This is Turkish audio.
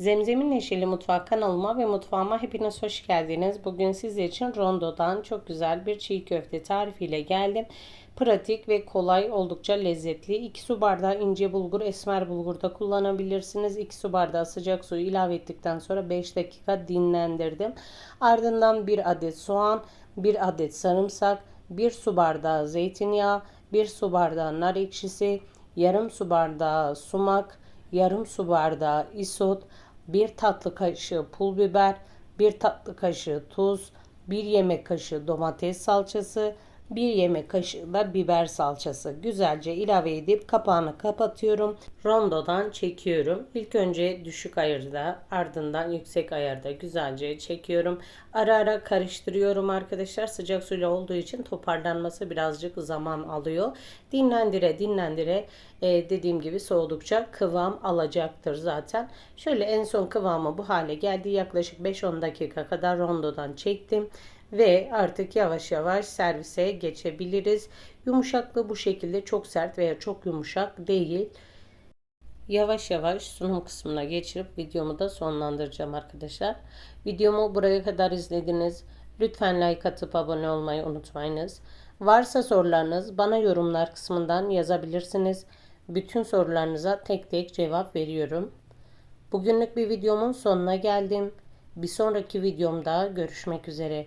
Zemzemin Neşeli Mutfak kanalıma ve mutfağıma hepiniz hoş geldiniz. Bugün sizler için rondodan çok güzel bir çiğ köfte tarifiyle geldim. Pratik ve kolay oldukça lezzetli. 2 su bardağı ince bulgur, esmer bulgur da kullanabilirsiniz. 2 su bardağı sıcak suyu ilave ettikten sonra 5 dakika dinlendirdim. Ardından 1 adet soğan, 1 adet sarımsak, 1 su bardağı zeytinyağı, 1 su bardağı nar ekşisi, yarım su bardağı sumak, yarım su bardağı isot, 1 tatlı kaşığı pul biber, 1 tatlı kaşığı tuz, 1 yemek kaşığı domates salçası, 1 yemek kaşığı da biber salçası. Güzelce ilave edip kapağını kapatıyorum. Rondodan çekiyorum. İlk önce düşük ayarda ardından yüksek ayarda güzelce çekiyorum. Ara ara karıştırıyorum arkadaşlar. Sıcak suyla olduğu için toparlanması birazcık zaman alıyor. Dinlendire dinlendire e, dediğim gibi soğudukça kıvam alacaktır zaten. Şöyle en son kıvamı bu hale geldi. Yaklaşık 5-10 dakika kadar rondodan çektim ve artık yavaş yavaş servise geçebiliriz. Yumuşaklığı bu şekilde çok sert veya çok yumuşak değil. Yavaş yavaş sunum kısmına geçirip videomu da sonlandıracağım arkadaşlar. Videomu buraya kadar izlediniz. Lütfen like atıp abone olmayı unutmayınız. Varsa sorularınız bana yorumlar kısmından yazabilirsiniz. Bütün sorularınıza tek tek cevap veriyorum. Bugünlük bir videomun sonuna geldim. Bir sonraki videomda görüşmek üzere.